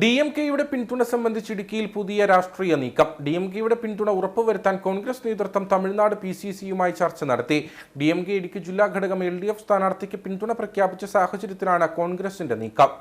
D M കെയുടെ പിന്തുണ സംബന്ധിച്ച് ഇടുക്കിയിൽ പുതിയ രാഷ്ട്രീയ നീക്കം. ഡി എം കെയുടെ പിന്തുണ ഉറപ്പുവരുത്താൻ കോൺഗ്രസ് നേതൃത്വം തമിഴ്നാട് പി സി സിയുമായി ചർച്ച നടത്തി. ഡി എം കെ ഇടുക്കി ജില്ലാ ഘടകം എൽ ഡി എഫ് സ്ഥാനാർത്ഥിക്ക് പിന്തുണ പ്രഖ്യാപിച്ച സാഹചര്യത്തിലാണ് കോൺഗ്രസിന്റെ നീക്കം.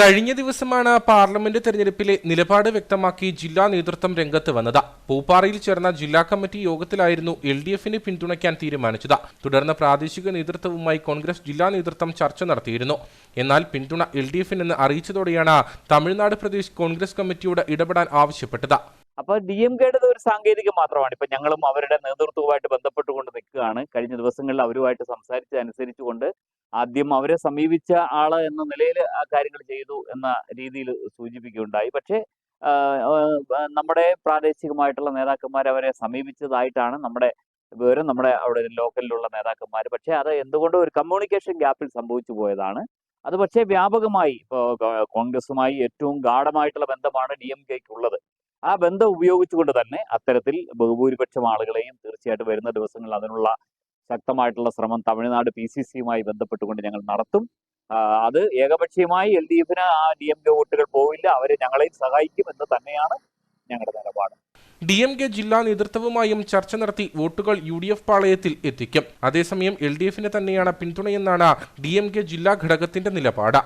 കഴിഞ്ഞ ദിവസമാണ് പാർലമെന്റ് തെരഞ്ഞെടുപ്പിലെ നിലപാട് വ്യക്തമാക്കി ജില്ലാ നേതൃത്വം രംഗത്ത് വന്നത്. പൂപ്പാറയിൽ ചേർന്ന ജില്ലാ കമ്മിറ്റി യോഗത്തിലായിരുന്നു എൽ ഡി എഫിനെ പിന്തുണയ്ക്കാൻ തീരുമാനിച്ചത്. തുടർന്ന് പ്രാദേശിക നേതൃത്വവുമായി കോൺഗ്രസ് ജില്ലാ നേതൃത്വം ചർച്ച നടത്തിയിരുന്നു. എന്നാൽ പിന്തുണ എൽ ഡി എഫിനെന്ന് അറിയിച്ചതോടെയാണ് തമിഴ്നാട് പ്രദേശ് കോൺഗ്രസ് കമ്മിറ്റിയോട് ഇടപെടാൻ ആവശ്യപ്പെട്ടത്. അപ്പൊ ഡി എം കെയുടെ ഒരു സാങ്കേതികം മാത്രമാണ്. ഇപ്പൊ ഞങ്ങളും അവരുടെ നേതൃത്വവുമായിട്ട് ബന്ധപ്പെട്ടുകൊണ്ട് നിൽക്കുകയാണ്. കഴിഞ്ഞ ദിവസങ്ങളിൽ അവരുമായിട്ട് സംസാരിച്ചതനുസരിച്ചുകൊണ്ട് ആദ്യം അവരെ സമീപിച്ച ആൾ എന്ന നിലയിൽ ആ കാര്യങ്ങൾ ചെയ്തു എന്ന രീതിയിൽ സൂചിപ്പിക്കുകയുണ്ടായി. പക്ഷേ നമ്മുടെ പ്രാദേശികമായിട്ടുള്ള നേതാക്കന്മാർ അവരെ സമീപിച്ചതായിട്ടാണ് നമ്മുടെ വിവരം നമ്മുടെ അവിടെ ലോക്കലിലുള്ള നേതാക്കന്മാർ. പക്ഷേ അത് എന്തുകൊണ്ടോ ഒരു കമ്മ്യൂണിക്കേഷൻ ഗ്യാപ്പിൽ സംഭവിച്ചു പോയതാണ്. അത് പക്ഷേ വ്യാപകമായി ഇപ്പോൾ കോൺഗ്രസുമായി ഏറ്റവും ഗാഠമായിട്ടുള്ള ബന്ധമാണ് ഡി എം കെക്ക് ഉള്ളത് ആ ബന്ധം ഉപയോഗിച്ചുകൊണ്ട് തന്നെ അത്തരത്തിൽ ബഹുഭൂരിപക്ഷം ആളുകളെയും തീർച്ചയായിട്ടും വരുന്ന ദിവസങ്ങളിൽ അതിനുള്ള ശക്തമായിട്ടുള്ള ശ്രമം തമിഴ്നാട് പി സി സിയുമായി ബന്ധപ്പെട്ടുകൊണ്ട് ഞങ്ങൾ നടത്തും. അത് ഏകപക്ഷീയമായി എൽ ഡി എഫിന് ആ ഡി എം കെ വോട്ടുകൾ പോവില്ല. അവരെ ഞങ്ങളെയും സഹായിക്കും എന്ന് തന്നെയാണ് ഞങ്ങളുടെ നിലപാട്. ഡി എം കെ ജില്ലാ നേതൃത്വവുമായും ചർച്ച നടത്തി വോട്ടുകൾ യു ഡി എഫ് പാളയത്തിൽ എത്തിക്കും. അതേസമയം എൽ ഡി എഫിന് തന്നെയാണ് പിന്തുണയെന്നാണ് ഡി എം കെ ജില്ലാ ഘടകത്തിന്റെ നിലപാട്.